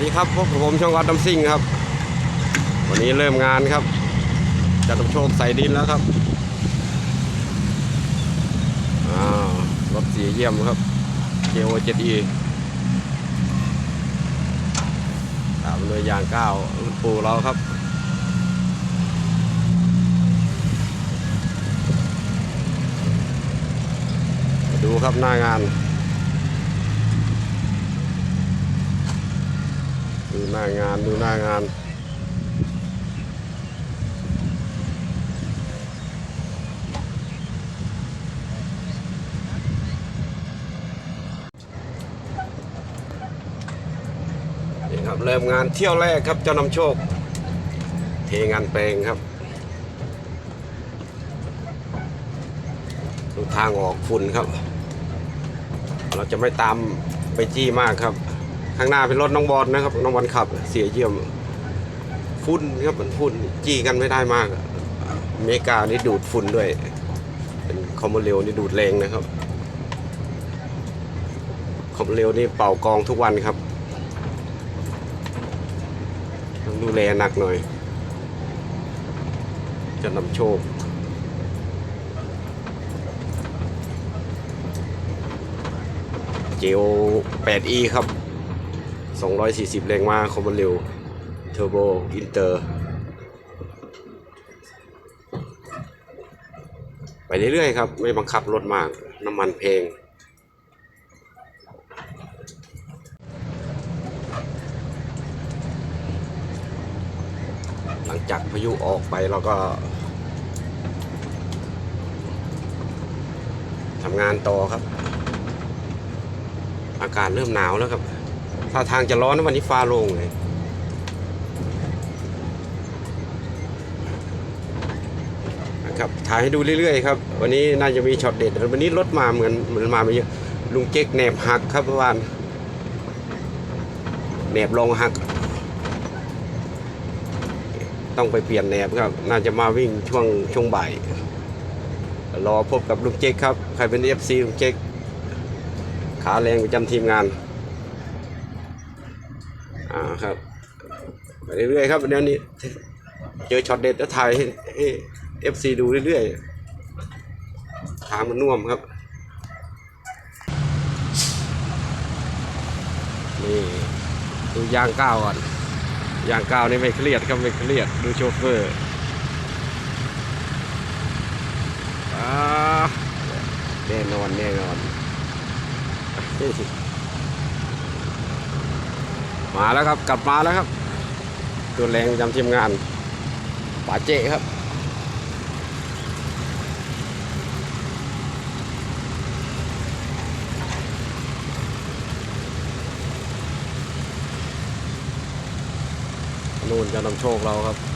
ดีครับพวกผมช่องวัดน้ำซิ่งครับ วันนี้เริ่มงานครับจัดโชคใส่ดินแล้วครับอ้าวรถสีเยี่ยมครับ JO 7E ตามเลยยางเก้าปูเราครับดูครับหน้างาน หน้างานดูหน้างานนี่ครับเริ่มงานเที่ยวแรกครับเจ้านำโชค เทงานแปลงครับดูทางออกฝุ่นครับ เราจะไม่ตามไปจี้มากครับ ข้างหน้าเป็นรถน้องบอลนะครับ น้องบอลขับ เสียเยี่ยมฝุ่นครับมันฝุ่นจี้กันไม่ได้มากอเมริกานี่ดูดฝุ่นด้วย เป็นคอมโบเรลนี่ดูดแรงนะครับ คอมโบเรลนี่เป่ากองทุกวันครับต้องดูแลหนักหน่อย จะนำโชคเจโอ 8e ครับ 240 แรงม้าคอมเร็วเทอร์โบอินเตอร์ ไปเรื่อยๆครับ ไม่บังคับรถมาก น้ำมันเพลงหลังจากพายุออกไปเราก็ทำงานต่อครับ อากาศเริ่มหนาวแล้วครับ ถ้าทางจะร้อนนะวันนี้ฟ้าโล่งเลย นะครับ ถ่ายให้ดูเรื่อยๆครับ วันนี้น่าจะมีช็อตเด็ด วันนี้รถมาเหมือนเหมือนมาไม่เยอะ ลุงเจ๊กแหนบหักครับเมื่อวานแหนบลงหัก ต้องไปเปลี่ยนแหนบครับ น่าจะมาวิ่งช่วงช่วงบ่าย รอพบกับลุงเจ๊กครับ ใครเป็น FC ลุงเจ๊กขาแรงประจำทีมงาน อ่าครับไปเรื่อยๆครับเดี๋ยวนี้ เจอช็อตเด็ดแล้วถ่ายให้เอฟซีดูเรื่อยๆทางมันน่วมครับ นี่ดูยางก้าวก่อนยางก้าวนี่ไม่เครียดครับไม่เครียดดูโชเฟอร์อ่าแน่นอนแน่นอน มาแล้วครับกลับมาแล้วครับ ตัวแรงประจำทีมงานป๋าเจครับนู่นจะนำโชคเราครับ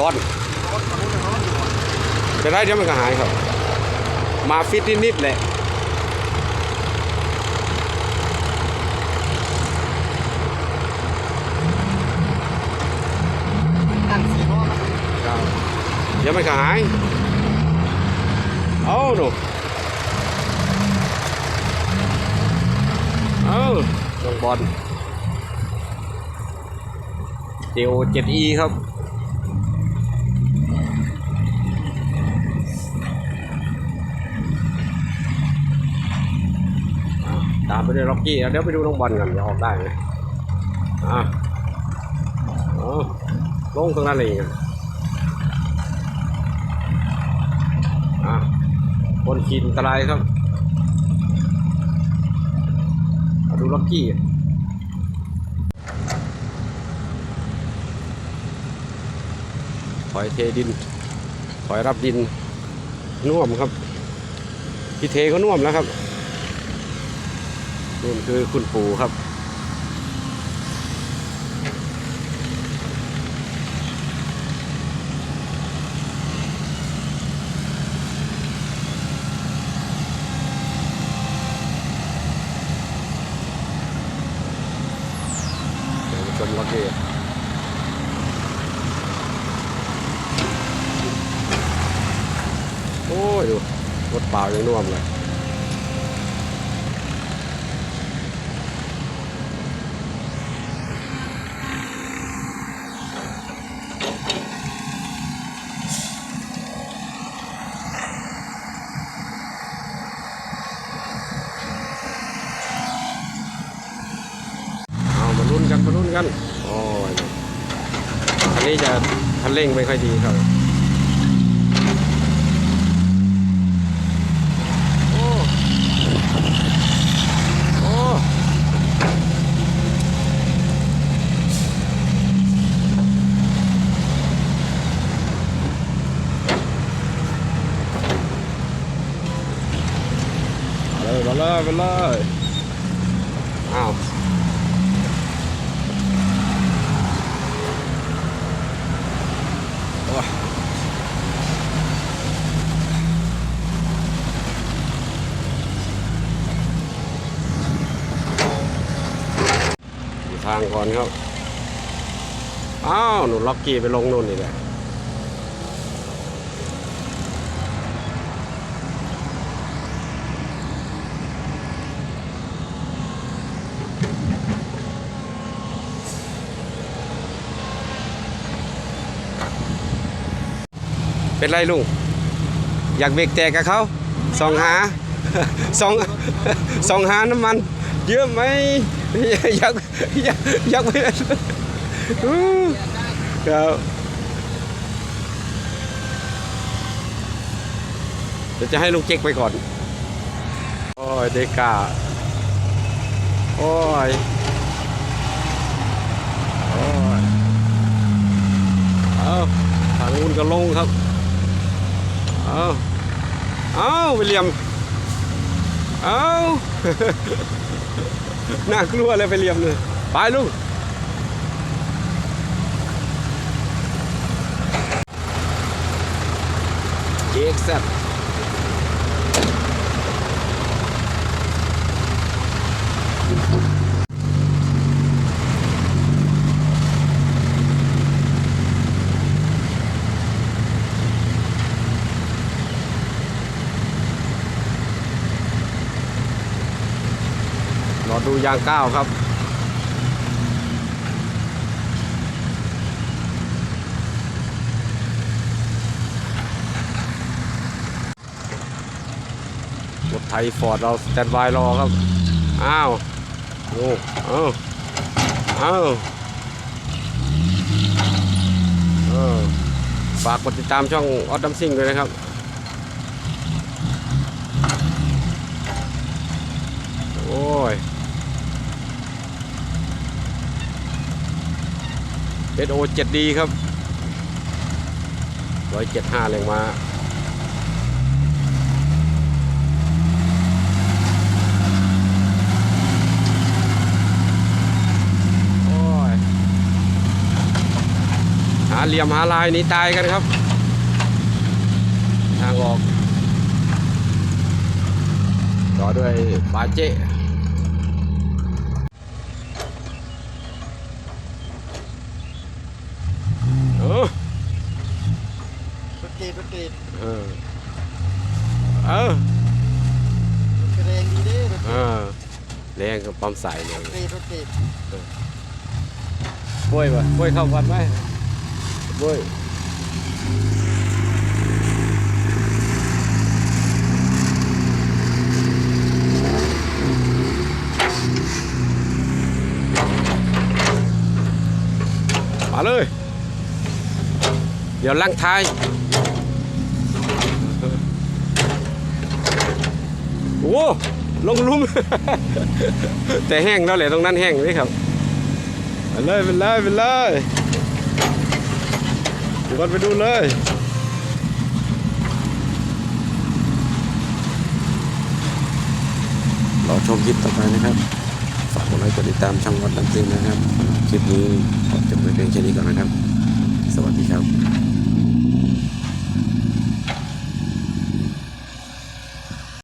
ร้อนจะได้เดี๋ยวมันก็หายครับ มาฟิตนิดๆแหละเดี๋ยวมันก็หายเอาหนูเอาน้องบอลเดียว 7e ครับ ตาม ไปด้วยล็อกกี้เดี๋ยวไปดูน้องบอลกันจะออกได้ไหมอะอ๋อลงตรงนั้นเลยอะคนขีดอันตรายครับมาดูล็อกกี้ถอยเทดิน ถอยรับดินน่วมครับพี่เทก็น่วมแล้วครับ นี่คือคุณปู่ครับ เดี๋ยวชมล็กเกอร์โอ้ยดูรถเปล่ายังน่วมเลย คันเร่งไม่ค่อยดีครับ โอ้ โอ้มาเลยมาเลยมาเลยอ้าว ทางก่อนครับ อ้าว หนูล็อกกี้ไปลงนู่นนี่แหละเป็นไรลุง อยากเบรกแตกกับเขาสองหาสองสองหาน้ำมัน เยอะไหมยากยากยากไปอู้ครับเดี๋ยวจะให้ลุงเจ๊กไปก่อน โอ้ยเดกาโอ้ยโอ้ยเอาทางนู้นก็ลงครับเอาเอาวิลเลียมเอา น่ากลัวเลยไปเรียมเลยไปลูกเจ๊กแซ่บรอดู ยางก้าวครับ รถไทยฟอร์ดเราสแตนบายรอครับ อ้าว โอ้อ้าวอ้าวเออฝากกดติดตามช่องออดดัมซิงด้วยนะครับโอ้ย เอโอเจ็ดดีครับร้อยเจ็ดห้าแรงมาโอ้ยหาเหลี่ยมหาลายนีตายกันครับ ทางออก ต่อด้วยบาเจเออ รถติดรถติด เออ เออรถกรงดีเด้รถเออแรงกับปั๊มใส่เลยติดรถติดบ้วยปะบ้วยเข้าวันไหมบ้วยมาเลย เดี๋ยวลังท้าย โอ้ลงลุมแต่แห้งแล้วแหละตรงนั้นแห้งเลยครับไปเลยไปเลยไปเลยดูกันไปดูเลยรอชมคลิปต่อไปนะครับ ฝากกดไลค์กดติดตามช่องวัดลำซิงนะครับ คลิปนี้ขอจบไว้เพียงแค่นี้ก่อนนะครับ สวัสดีครับ